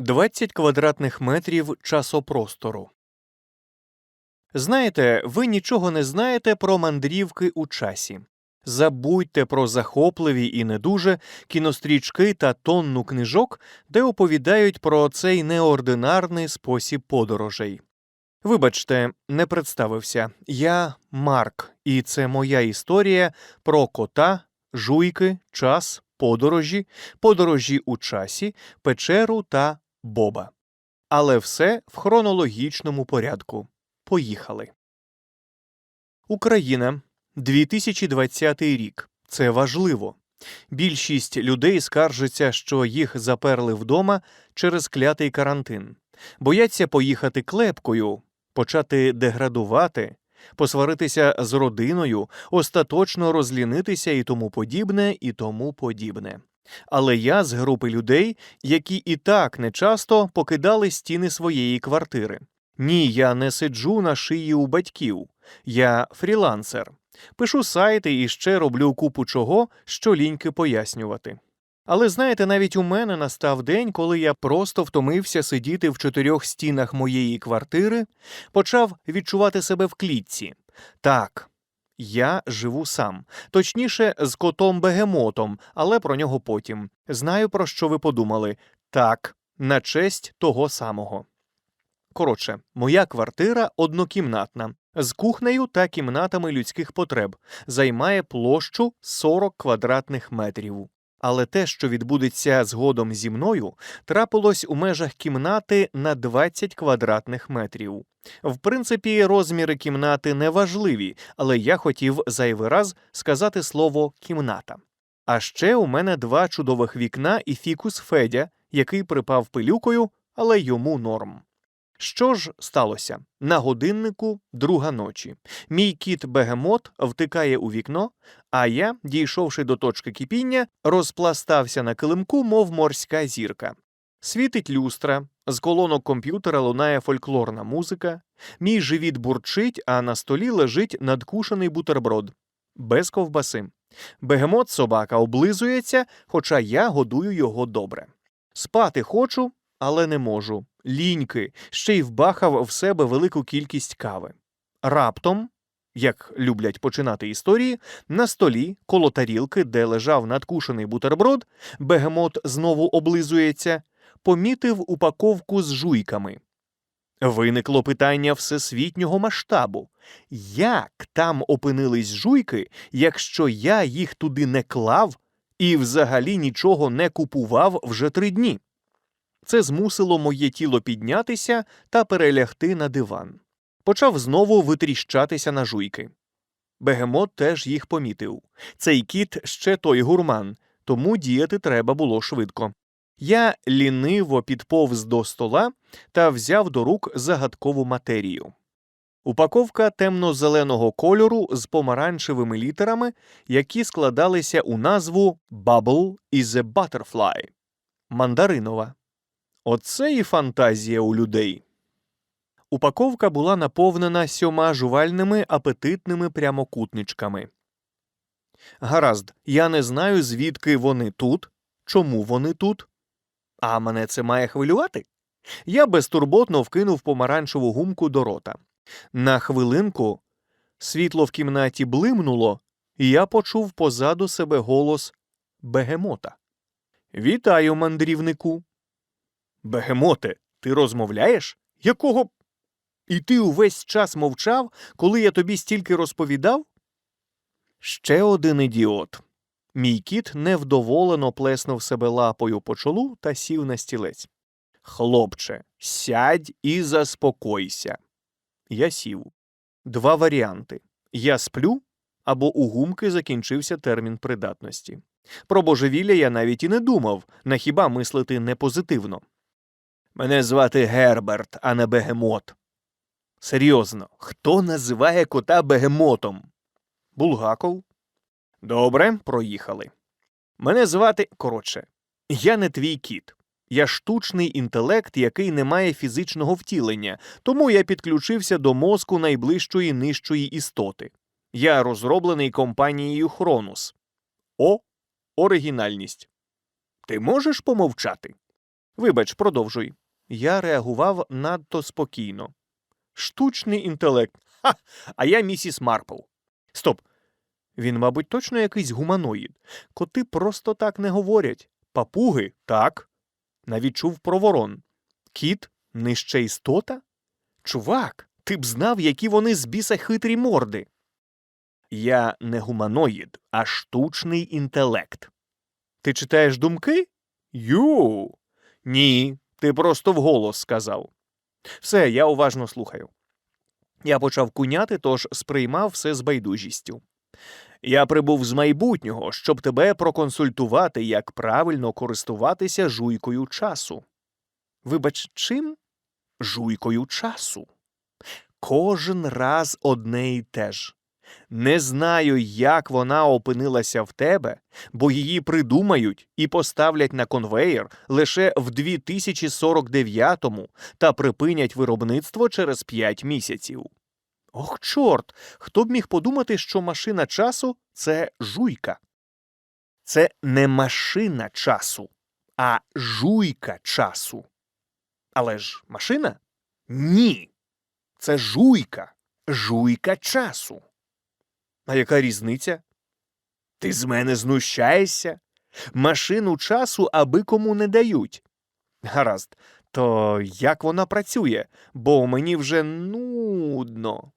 20 квадратних метрів часопростору. Знаєте, ви нічого не знаєте про мандрівки у часі. Забудьте про захопливі і не дуже кінострічки та тонну книжок, де оповідають про цей неординарний спосіб подорожей. Вибачте, не представився. Я Марк, і це моя історія про кота, жуйки, час, подорожі, подорожі у часі, печеру та Боба. Але все в хронологічному порядку. Поїхали. Україна 2020 рік. Це важливо. Більшість людей скаржиться, що їх заперли вдома через клятий карантин, бояться поїхати клепкою, почати деградувати, посваритися з родиною, остаточно розлінитися і тому подібне, і тому подібне. Але я з групи людей, які і так нечасто покидали стіни своєї квартири. Ні, я не сиджу на шиї у батьків, я фрілансер. Пишу сайти і ще роблю купу чого, що ліньки пояснювати. Але знаєте, навіть у мене настав день, коли я просто втомився сидіти в чотирьох стінах моєї квартири, почав відчувати себе в клітці. Так, я живу сам, точніше, з котом бегемотом, але про нього потім. Знаю, про що ви подумали. Так, на честь того самого. Коротше, моя квартира однокімнатна, з кухнею та кімнатами людських потреб, займає площу 40 квадратних метрів. Але те, що відбудеться згодом зі мною, трапилось у межах кімнати на 20 квадратних метрів. В принципі, розміри кімнати не важливі, але я хотів зайвий раз сказати слово кімната. А ще у мене два чудових вікна і фікус Федя, який припав пилюкою, але йому норм. Що ж сталося? На годиннику друга ночі. Мій кіт бегемот втикає у вікно, а я, дійшовши до точки кипіння, розпластався на килимку, мов морська зірка. Світить люстра, з колонок комп'ютера лунає фольклорна музика, мій живіт бурчить, а на столі лежить надкушений бутерброд. Без ковбаси. Бегемот собака облизується, хоча я годую його добре. Спати хочу, але не можу. Ліньки, ще й вбахав в себе велику кількість кави. Раптом, як люблять починати історії, на столі, коло тарілки, де лежав надкушений бутерброд, бегемот знову облизується, помітив упаковку з жуйками. Виникло питання всесвітнього масштабу як там опинились жуйки, якщо я їх туди не клав і взагалі нічого не купував вже три дні? Це змусило моє тіло піднятися та перелягти на диван. Почав знову витріщатися на жуйки. Бегемот теж їх помітив. Цей кіт ще той гурман, тому діяти треба було швидко. Я ліниво підповз до стола та взяв до рук загадкову матерію. Упаковка темно-зеленого кольору з помаранчевими літерами, які складалися у назву Bubble is a Butterfly мандаринова. Оце і фантазія у людей. Упаковка була наповнена сьома жувальними апетитними прямокутничками. Гаразд, я не знаю, звідки вони тут, чому вони тут. А мене це має хвилювати. Я безтурботно вкинув помаранчеву гумку до рота. На хвилинку світло в кімнаті блимнуло, і я почув позаду себе голос бегемота. Вітаю, мандрівнику. Бегемоте, ти розмовляєш? Якого? І ти увесь час мовчав, коли я тобі стільки розповідав? Ще один ідіот. Мій кіт невдоволено плеснув себе лапою по чолу та сів на стілець. Хлопче, сядь і заспокойся. Я сів. Два варіанти я сплю або у гумки закінчився термін придатності. Про божевілля я навіть і не думав, на хіба мислити не позитивно. Мене звати Герберт, а не бегемот. Серйозно, хто називає кота бегемотом? Булгаков. Добре, проїхали. Мене звати коротше. Я не твій кіт. Я штучний інтелект, який не має фізичного втілення, тому я підключився до мозку найближчої нижчої істоти. Я розроблений компанією Хронус. О, оригінальність. Ти можеш помовчати? Вибач, продовжуй. Я реагував надто спокійно. Штучний інтелект. Ха! А я місіс Марпл. Стоп. Він, мабуть, точно якийсь гуманоїд. Коти просто так не говорять. Папуги так. Навіть чув про ворон. Кіт нижче істота? Чувак, ти б знав, які вони з біса хитрі морди. Я не гуманоїд, а штучний інтелект. Ти читаєш думки? Ю. Ні, ти просто вголос сказав. Все, я уважно слухаю. Я почав куняти, тож сприймав все з байдужістю. Я прибув з майбутнього, щоб тебе проконсультувати, як правильно користуватися жуйкою часу. Вибач, чим? Жуйкою часу. Кожен раз одне і те ж. Не знаю, як вона опинилася в тебе, бо її придумають і поставлять на конвеєр лише в 2049-му та припинять виробництво через 5 місяців. Ох, чорт! Хто б міг подумати, що машина часу це жуйка? Це не машина часу, а жуйка часу. Але ж машина? Ні. Це жуйка, жуйка часу. А яка різниця? Ти з мене знущаєшся? Машину часу аби кому не дають. Гаразд, то як вона працює, бо мені вже нудно.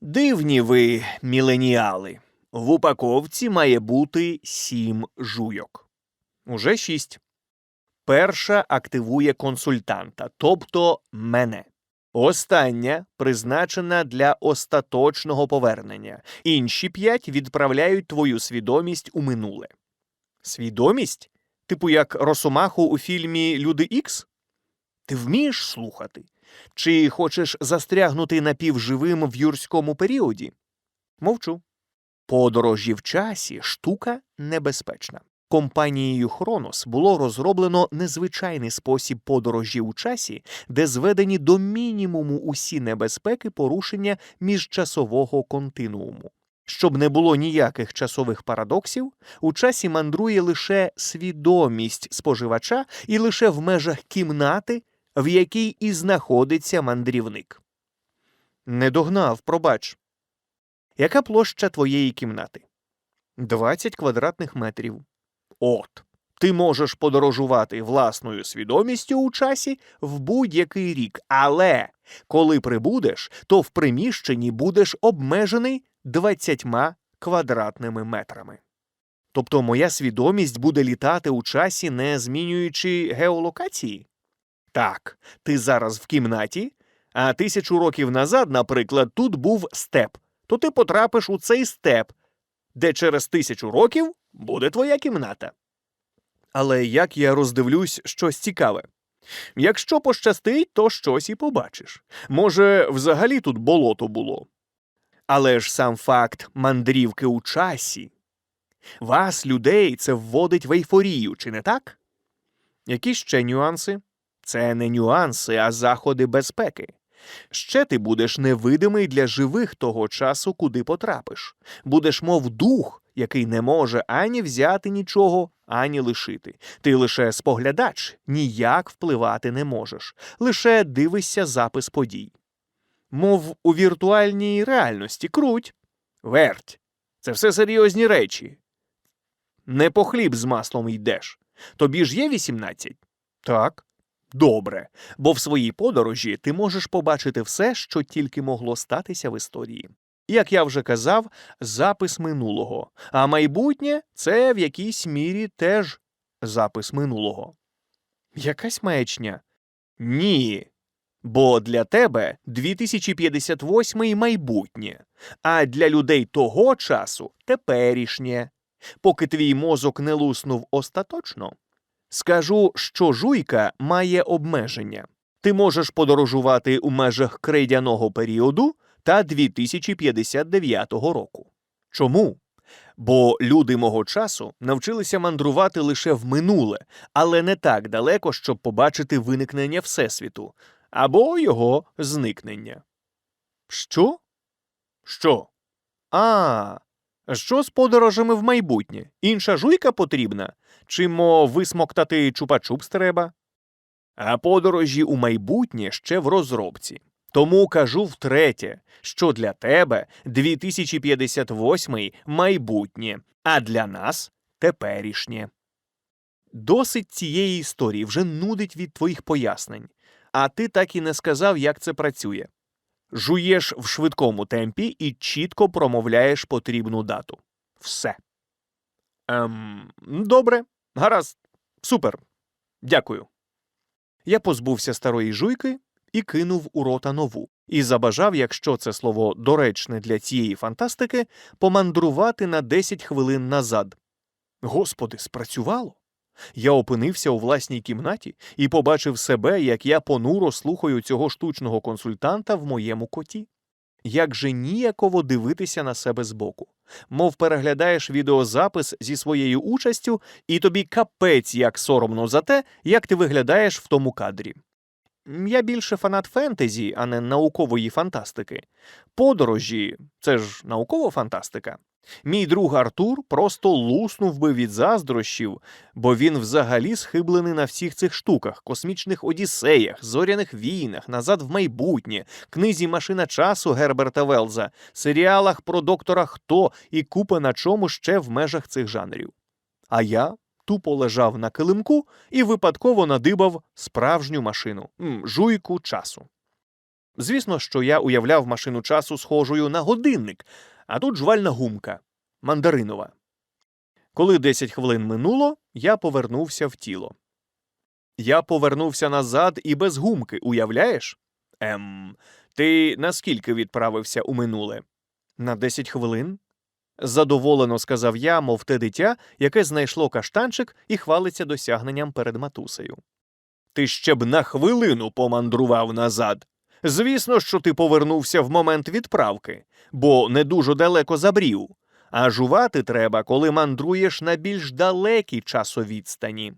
Дивні ви, міленіали. В упаковці має бути сім жуйок. Уже шість. Перша активує консультанта, тобто мене. Остання призначена для остаточного повернення. Інші п'ять відправляють твою свідомість у минуле. Свідомість? Типу як Росомаху у фільмі Люди Ікс? Ти вмієш слухати? Чи хочеш застрягнути напівживим в юрському періоді? Мовчу. Подорожі в часі штука небезпечна. Компанією Хронос було розроблено незвичайний спосіб подорожі у часі, де зведені до мінімуму усі небезпеки порушення міжчасового континууму. Щоб не було ніяких часових парадоксів, у часі мандрує лише свідомість споживача і лише в межах кімнати, в якій і знаходиться мандрівник. Не догнав, пробач. Яка площа твоєї кімнати? 20 квадратних метрів. От. Ти можеш подорожувати власною свідомістю у часі в будь-який рік, але коли прибудеш, то в приміщенні будеш обмежений 20 квадратними метрами. Тобто моя свідомість буде літати у часі, не змінюючи геолокації? Так, ти зараз в кімнаті, а тисячу років назад, наприклад, тут був степ, то ти потрапиш у цей степ, де через тисячу років буде твоя кімната. Але як я роздивлюсь щось цікаве? Якщо пощастить, то щось і побачиш. Може, взагалі тут болото було. Але ж сам факт мандрівки у часі. Вас, людей, це вводить в ейфорію, чи не так? Які ще нюанси? Це не нюанси, а заходи безпеки. Ще ти будеш невидимий для живих того часу, куди потрапиш. Будеш, мов дух, який не може ані взяти нічого, ані лишити. Ти лише споглядач, ніяк впливати не можеш, лише дивишся запис подій. Мов у віртуальній реальності круть, верть. Це все серйозні речі. Не по хліб з маслом йдеш. Тобі ж є 18? Так. Добре, бо в своїй подорожі ти можеш побачити все, що тільки могло статися в історії. Як я вже казав, запис минулого, а майбутнє це в якійсь мірі теж запис минулого. Якась маячня? Ні. Бо для тебе 2058 майбутнє, а для людей того часу теперішнє. Поки твій мозок не луснув остаточно, Скажу, що жуйка має обмеження. Ти можеш подорожувати у межах крейдяного періоду та 2059 року. Чому? Бо люди мого часу навчилися мандрувати лише в минуле, але не так далеко, щоб побачити виникнення Всесвіту або його зникнення. Що? Що? А, що з подорожами в майбутнє? Інша жуйка потрібна? Чи мо висмоктати чупа-чупс треба? А подорожі у майбутнє ще в розробці. Тому кажу втретє, що для тебе 2058 майбутнє, а для нас теперішнє. Досить цієї історії вже нудить від твоїх пояснень, а ти так і не сказав, як це працює. Жуєш в швидкому темпі і чітко промовляєш потрібну дату. Все. Ем, добре, гаразд, супер. Дякую. Я позбувся старої жуйки і кинув у рота нову, і забажав, якщо це слово доречне для цієї фантастики, помандрувати на 10 хвилин назад. Господи, спрацювало. Я опинився у власній кімнаті і побачив себе, як я понуро слухаю цього штучного консультанта в моєму коті. Як же ніяково дивитися на себе збоку. Мов переглядаєш відеозапис зі своєю участю, і тобі капець як соромно за те, як ти виглядаєш в тому кадрі. Я більше фанат фентезі, а не наукової фантастики. Подорожі це ж наукова фантастика. Мій друг Артур просто луснув би від заздрощів, бо він взагалі схиблений на всіх цих штуках, космічних одіссеях, зоряних війнах, назад в майбутнє, книзі Машина часу Герберта Велза, серіалах про доктора Хто і купа на чому ще в межах цих жанрів. А я тупо лежав на килимку і випадково надибав справжню машину жуйку часу. Звісно, що я уявляв машину часу схожою на годинник, а тут жвальна гумка мандаринова. Коли 10 хвилин минуло, я повернувся в тіло. Я повернувся назад і без гумки, уявляєш? Ем, ти наскільки відправився у минуле? На 10 хвилин? Задоволено сказав я, мов те дитя, яке знайшло каштанчик і хвалиться досягненням перед матусею. Ти ще б на хвилину помандрував назад. Звісно, що ти повернувся в момент відправки, бо не дуже далеко забрів. А жувати треба, коли мандруєш на більш далекій часовідстані.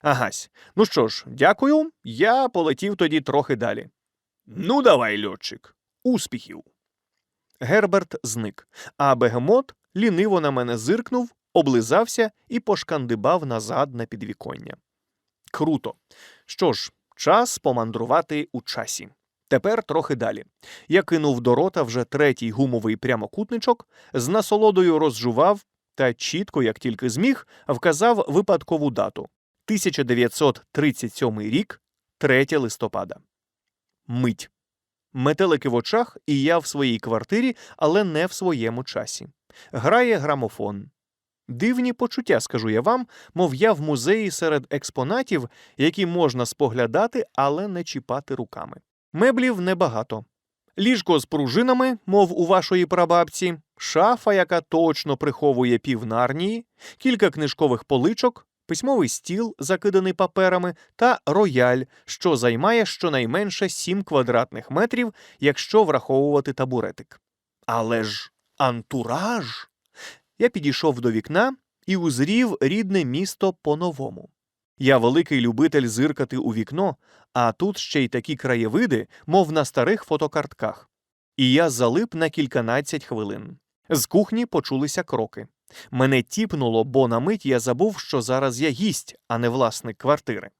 Агась, ну що ж, дякую, я полетів тоді трохи далі. Ну, давай, льотчик, успіхів. Герберт зник, а бегемот ліниво на мене зиркнув, облизався і пошкандибав назад на підвіконня. Круто. Що ж, час помандрувати у часі. Тепер трохи далі. Я кинув до рота вже третій гумовий прямокутничок, з насолодою розжував та чітко, як тільки зміг, вказав випадкову дату 1937 рік, 3 листопада. Мить. Метелики в очах, і я в своїй квартирі, але не в своєму часі. Грає грамофон. Дивні почуття, скажу я вам, мов я в музеї серед експонатів, які можна споглядати, але не чіпати руками. Меблів небагато. Ліжко з пружинами, мов у вашої прабабці, шафа, яка точно приховує півнарнії, кілька книжкових поличок, письмовий стіл, закиданий паперами, та рояль, що займає щонайменше 7 квадратних метрів, якщо враховувати табуретик. Але ж антураж. Я підійшов до вікна і узрів рідне місто по-новому. Я великий любитель зиркати у вікно, а тут ще й такі краєвиди, мов на старих фотокартках. І я залип на кільканадцять хвилин. З кухні почулися кроки. Мене тіпнуло, бо на мить я забув, що зараз я гість, а не власник квартири.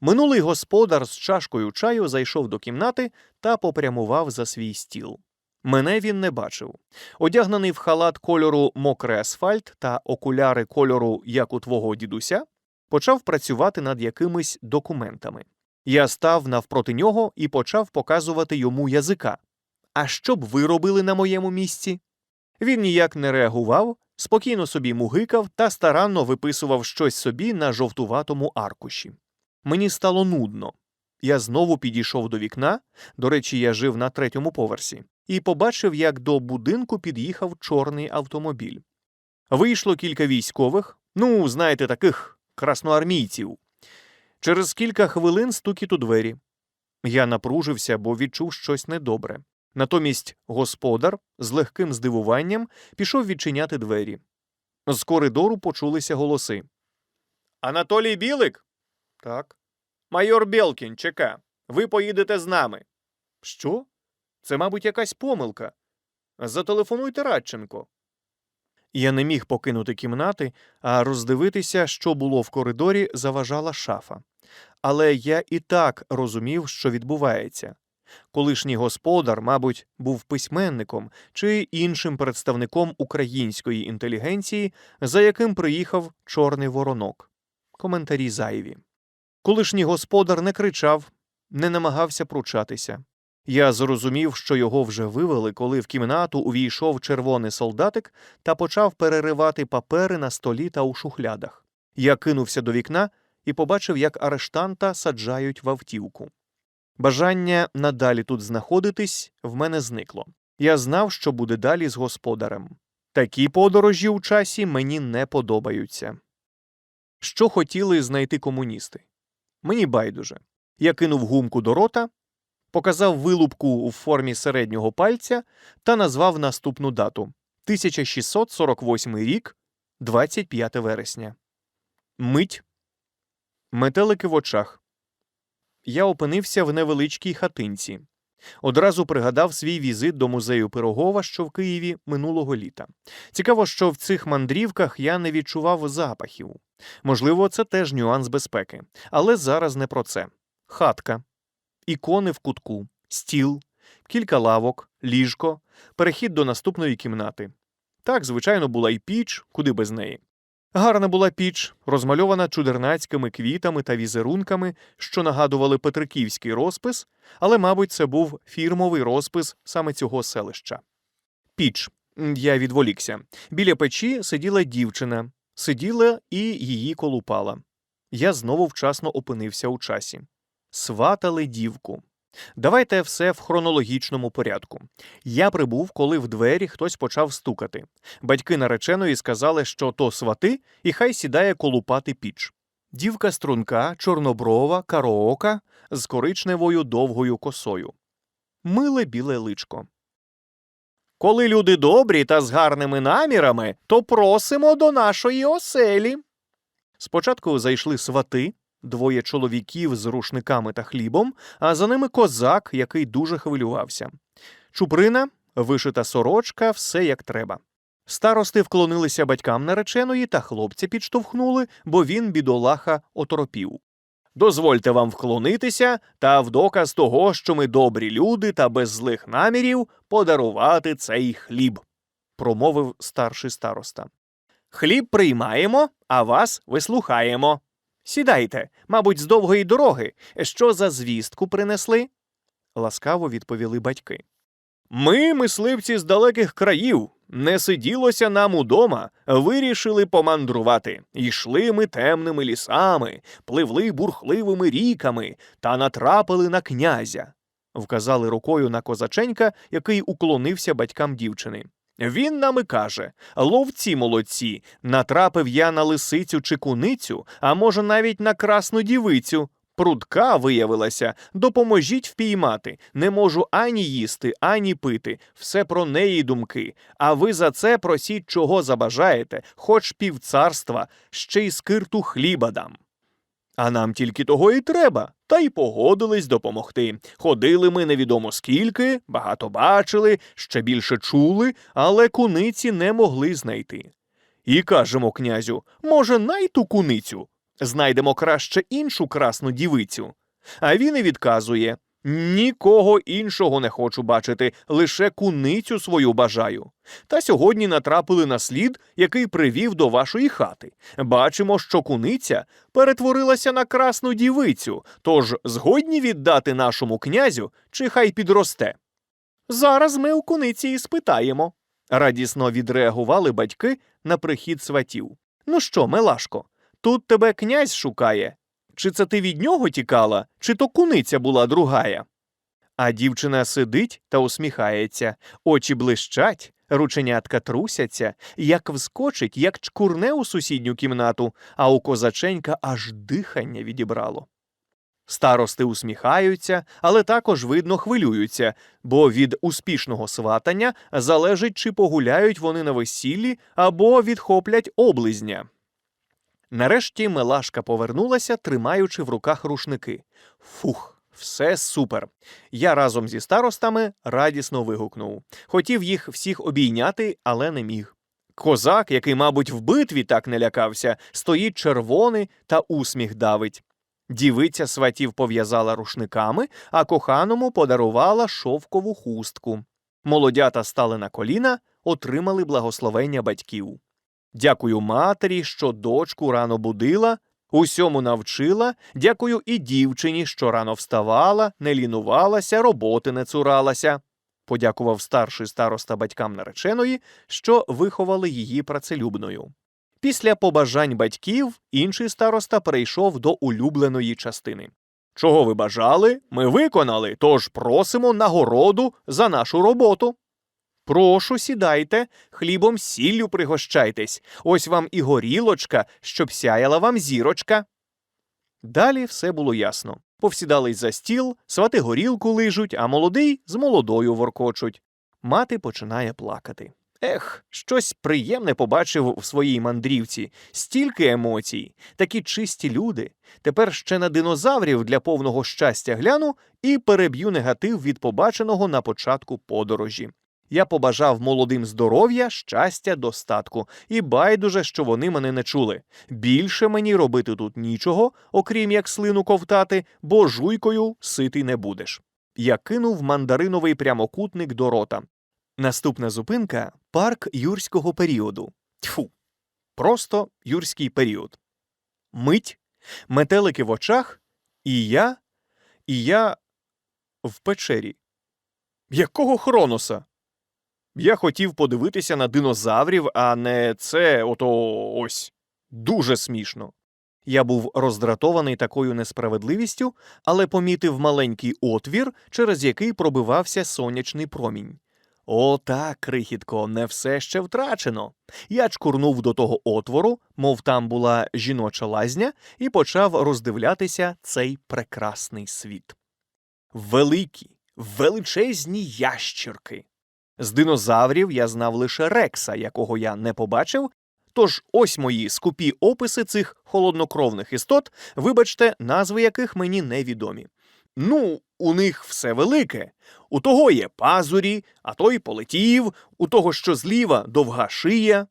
Минулий господар з чашкою чаю зайшов до кімнати та попрямував за свій стіл. Мене він не бачив. Одягнений в халат кольору мокрий асфальт та окуляри кольору, як у твого дідуся, почав працювати над якимись документами. Я став навпроти нього і почав показувати йому язика. А що б ви робили на моєму місці? Він ніяк не реагував, спокійно собі мугикав та старанно виписував щось собі на жовтуватому аркуші. Мені стало нудно. Я знову підійшов до вікна, до речі, я жив на третьому поверсі, і побачив, як до будинку під'їхав чорний автомобіль. Вийшло кілька військових, ну, знаєте, таких красноармійців. Через кілька хвилин стукіт у двері. Я напружився, бо відчув щось недобре. Натомість господар з легким здивуванням пішов відчиняти двері. З коридору почулися голоси. Анатолій Білик? Так. Майор Белкін, чека. Ви поїдете з нами. Що? Це, мабуть, якась помилка. Зателефонуйте Радченко. Я не міг покинути кімнати, а роздивитися, що було в коридорі, заважала шафа. Але я і так розумів, що відбувається. Колишній господар, мабуть, був письменником чи іншим представником української інтелігенції, за яким приїхав чорний воронок. Коментарі зайві. Колишній господар не кричав, не намагався пручатися. Я зрозумів, що його вже вивели, коли в кімнату увійшов червоний солдатик та почав переривати папери на столі та у шухлядах. Я кинувся до вікна і побачив, як арештанта саджають в автівку. Бажання надалі тут знаходитись в мене зникло. Я знав, що буде далі з господарем. Такі подорожі у часі мені не подобаються. Що хотіли знайти комуністи? Мені байдуже. Я кинув гумку до рота, показав вилупку у формі середнього пальця та назвав наступну дату 1648 рік, 25 вересня. Мить. Метелики в очах. Я опинився в невеличкій хатинці. Одразу пригадав свій візит до музею Пирогова, що в Києві минулого літа. Цікаво, що в цих мандрівках я не відчував запахів. Можливо, це теж нюанс безпеки. Але зараз не про це. Хатка, ікони в кутку, стіл, кілька лавок, ліжко, перехід до наступної кімнати. Так, звичайно, була і піч, куди без неї. Гарна була піч, розмальована чудернацькими квітами та візерунками, що нагадували петриківський розпис, але, мабуть, це був фірмовий розпис саме цього селища. Піч. Я відволікся. Біля печі сиділа дівчина, сиділа і її колупала. Я знову вчасно опинився у часі. Сватали дівку. Давайте все в хронологічному порядку. Я прибув, коли в двері хтось почав стукати. Батьки нареченої сказали, що то свати, і хай сідає колупати піч. Дівка струнка, чорноброва, кароока з коричневою довгою косою. Миле біле личко. Коли люди добрі та з гарними намірами, то просимо до нашої оселі. Спочатку зайшли свати, двоє чоловіків з рушниками та хлібом, а за ними козак, який дуже хвилювався. Чуприна, вишита сорочка, все як треба. Старости вклонилися батькам нареченої та хлопця підштовхнули, бо він, бідолаха, оторопів. Дозвольте вам вклонитися та в доказ того, що ми добрі люди та без злих намірів подарувати цей хліб, промовив старший староста. Хліб приймаємо, а вас вислухаємо. Сідайте, мабуть, з довгої дороги. Що за звістку принесли? ласкаво відповіли батьки. Ми, мисливці з далеких країв, не сиділося нам удома, вирішили помандрувати. Йшли ми темними лісами, пливли бурхливими ріками та натрапили на князя. Вказали рукою на козаченька, який уклонився батькам дівчини. Він нам і каже: ловці молодці, натрапив я на лисицю чи куницю, а може навіть на красну дівицю. Прудка виявилася, допоможіть впіймати. Не можу ані їсти, ані пити. Все про неї думки. А ви за це просіть, чого забажаєте, хоч півцарства, ще й скирту хліба дам. А нам тільки того і треба, та й погодились допомогти. Ходили ми невідомо скільки, багато бачили, ще більше чули, але куниці не могли знайти. І кажемо князю, може, най ту куницю? Знайдемо краще іншу красну дівицю. А він і відказує нікого іншого не хочу бачити, лише куницю свою бажаю. Та сьогодні натрапили на слід, який привів до вашої хати. Бачимо, що куниця перетворилася на красну дівицю, тож згодні віддати нашому князю, чи хай підросте. Зараз ми у куниці і спитаємо. Радісно відреагували батьки на прихід сватів. Ну що, Мелашко, тут тебе князь шукає. Чи це ти від нього тікала, чи то куниця була другая? А дівчина сидить та усміхається, очі блищать, рученятка трусяться, як вскочить, як чкурне у сусідню кімнату, а у козаченька аж дихання відібрало. Старости усміхаються, але також видно хвилюються, бо від успішного сватання залежить, чи погуляють вони на весіллі або відхоплять облизня. Нарешті Мелашка повернулася, тримаючи в руках рушники. Фух, все супер. Я разом зі старостами радісно вигукнув. Хотів їх всіх обійняти, але не міг. Козак, який, мабуть, в битві так не лякався, стоїть червоний та усміх давить. Дівиця сватів пов'язала рушниками, а коханому подарувала шовкову хустку. Молодята стали на коліна, отримали благословення батьків. Дякую матері, що дочку рано будила, усьому навчила. Дякую і дівчині, що рано вставала, не лінувалася, роботи не цуралася. Подякував старший староста батькам нареченої, що виховали її працелюбною. Після побажань батьків інший староста перейшов до улюбленої частини. Чого ви бажали, ми виконали, тож просимо нагороду за нашу роботу. Прошу, сідайте, хлібом сіллю пригощайтесь. Ось вам і горілочка, щоб сяяла вам зірочка. Далі все було ясно. Повсідались за стіл, свати горілку лижуть, а молодий з молодою воркочуть. Мати починає плакати. Ех, щось приємне побачив в своїй мандрівці, стільки емоцій, такі чисті люди. Тепер ще на динозаврів для повного щастя гляну і переб'ю негатив від побаченого на початку подорожі. Я побажав молодим здоров'я, щастя, достатку, і байдуже, що вони мене не чули. Більше мені робити тут нічого, окрім як слину ковтати, бо жуйкою ситий не будеш. Я кинув мандариновий прямокутник до рота. Наступна зупинка парк юрського періоду. Тьфу. Просто юрський період. Мить, метелики в очах, і я, і я в печері. Якого хроноса? Я хотів подивитися на динозаврів, а не це ото ось. Дуже смішно. Я був роздратований такою несправедливістю, але помітив маленький отвір, через який пробивався сонячний промінь. О, так, крихітко, не все ще втрачено. Я чкурнув до того отвору, мов там була жіноча лазня, і почав роздивлятися цей прекрасний світ. Великі, величезні ящірки. З динозаврів я знав лише Рекса, якого я не побачив. Тож ось мої скупі описи цих холоднокровних істот, вибачте, назви яких мені невідомі. Ну, у них все велике. У того є пазурі, а той полетів, у того, що зліва довга шия.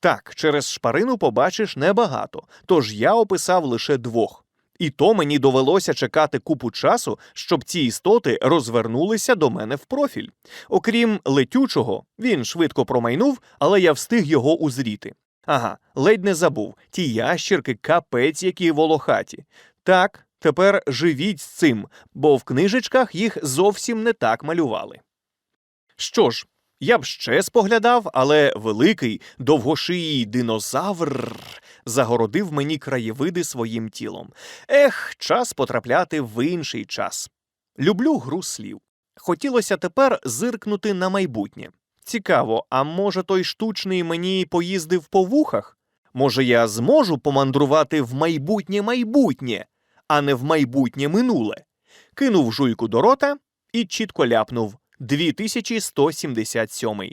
Так, через шпарину побачиш небагато, тож я описав лише двох. І то мені довелося чекати купу часу, щоб ці істоти розвернулися до мене в профіль. Окрім летючого, він швидко промайнув, але я встиг його узріти. Ага, ледь не забув ті ящірки капець, які волохаті. Так, тепер живіть з цим, бо в книжечках їх зовсім не так малювали. Що ж, я б ще споглядав, але великий довгошиїй динозавр загородив мені краєвиди своїм тілом. Ех, час потрапляти в інший час. Люблю гру слів. Хотілося тепер зиркнути на майбутнє. Цікаво, а може той штучний мені поїздив по вухах? Може, я зможу помандрувати в майбутнє майбутнє, а не в майбутнє минуле? Кинув жуйку до рота і чітко ляпнув 2177.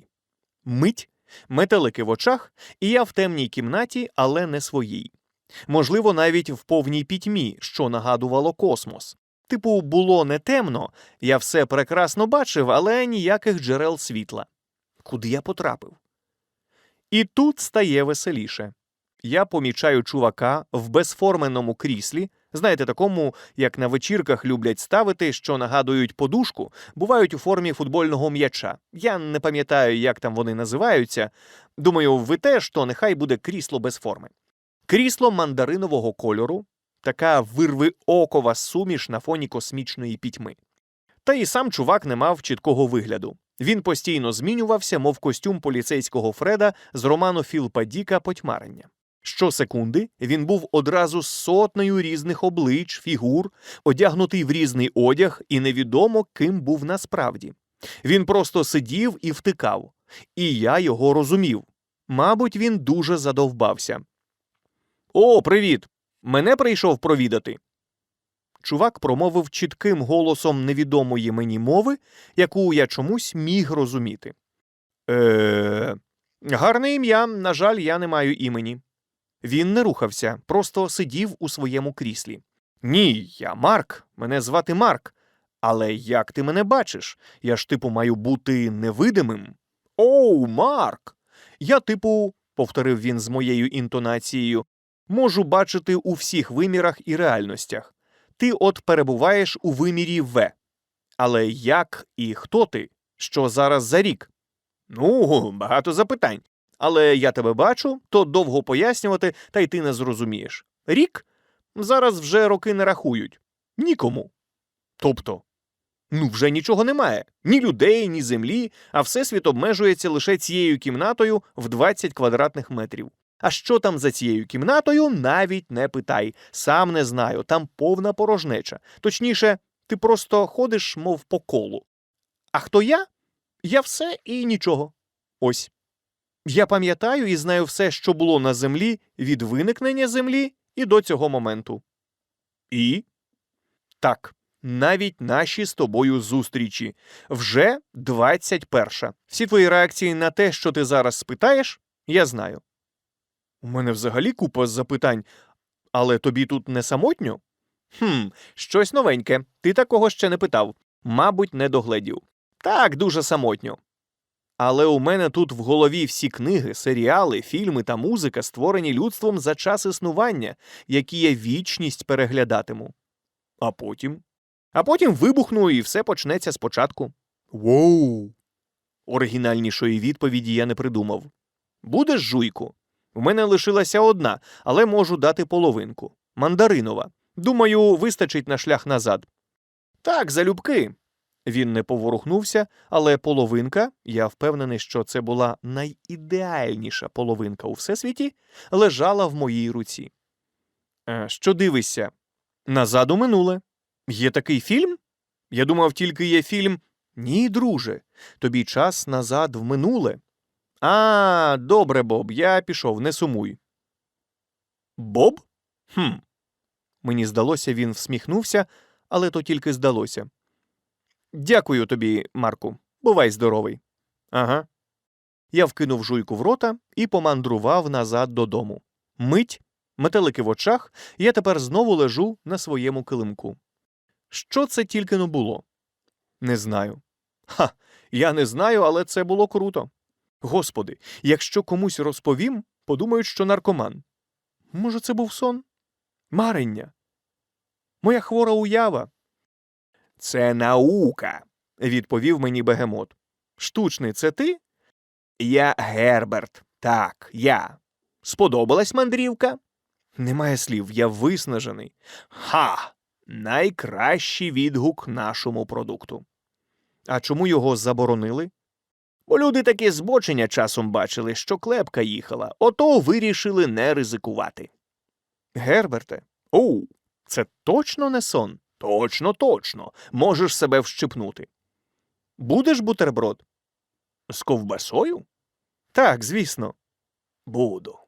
Мить, метелики в очах, і я в темній кімнаті, але не своїй. Можливо, навіть в повній пітьмі, що нагадувало космос. Типу, було не темно, я все прекрасно бачив, але ніяких джерел світла. Куди я потрапив? І тут стає веселіше. Я помічаю чувака в безформеному кріслі, знаєте, такому, як на вечірках люблять ставити, що нагадують подушку, бувають у формі футбольного м'яча. Я не пам'ятаю, як там вони називаються. Думаю, ви теж, то нехай буде крісло без форми. Крісло мандаринового кольору, така вирви окова суміш на фоні космічної пітьми. Та і сам чувак не мав чіткого вигляду. Він постійно змінювався, мов костюм поліцейського Фреда з роману Філпа Діка Потьмарення. Щосекунди він був одразу сотнею різних облич, фігур, одягнутий в різний одяг, і невідомо, ким був насправді. Він просто сидів і втикав, і я його розумів. Мабуть, він дуже задовбався. О, привіт! Мене прийшов провідати. Чувак промовив чітким голосом невідомої мені мови, яку я чомусь міг розуміти. Е. Гарне ім'я, на жаль, я не маю імені. Він не рухався, просто сидів у своєму кріслі. Ні, я Марк, мене звати Марк. Але як ти мене бачиш? Я ж типу маю бути невидимим. Оу, Марк! Я, типу, повторив він з моєю інтонацією, можу бачити у всіх вимірах і реальностях. Ти от перебуваєш у вимірі В. Але як і хто ти? Що зараз за рік? Ну, багато запитань. Але я тебе бачу, то довго пояснювати, та й ти не зрозумієш. Рік? Зараз вже роки не рахують. Нікому. Тобто, ну вже нічого немає. Ні людей, ні землі, а всесвіт обмежується лише цією кімнатою в 20 квадратних метрів. А що там за цією кімнатою, навіть не питай. Сам не знаю, там повна порожнеча. Точніше, ти просто ходиш, мов по колу. А хто я? Я все і нічого. Ось. Я пам'ятаю і знаю все, що було на землі від виникнення землі і до цього моменту. І? Так, навіть наші з тобою зустрічі. Вже 21. Всі твої реакції на те, що ти зараз спитаєш, я знаю. У мене взагалі купа запитань, але тобі тут не самотньо? Хм, щось новеньке. Ти такого ще не питав. Мабуть, не догледів. Так, дуже самотньо. Але у мене тут в голові всі книги, серіали, фільми та музика, створені людством за час існування, які я вічність переглядатиму. А потім? А потім вибухну і все почнеться спочатку. Воу. Оригінальнішої відповіді я не придумав. Будеш жуйку? У мене лишилася одна, але можу дати половинку. Мандаринова. Думаю, вистачить на шлях назад. Так, залюбки. Він не поворухнувся, але половинка, я впевнений, що це була найідеальніша половинка у всесвіті, лежала в моїй руці. «Е, Що дивишся? Назад у минуле. Є такий фільм? Я думав, тільки є фільм. Ні, друже, тобі час назад в минуле. А, добре, Боб, я пішов, не сумуй. Боб? Хм. Мені здалося, він всміхнувся, але то тільки здалося. Дякую тобі, Марку. Бувай здоровий. Ага. Я вкинув жуйку в рота і помандрував назад додому. Мить, метелики в очах, я тепер знову лежу на своєму килимку. Що це тільки но було? Не знаю. Ха, я не знаю, але це було круто. Господи, якщо комусь розповім, подумають, що наркоман. Може, це був сон? Марення. Моя хвора уява. Це наука, відповів мені бегемот. Штучний, це ти? Я Герберт. Так, я. Сподобалась мандрівка? Немає слів, я виснажений. Ха! Найкращий відгук нашому продукту. А чому його заборонили? Бо люди таке збочення часом бачили, що клепка їхала, ото вирішили не ризикувати. Герберте, оу, це точно не сон? Точно, точно. Можеш себе вщипнути. Будеш бутерброд? З ковбасою? Так, звісно. Буду.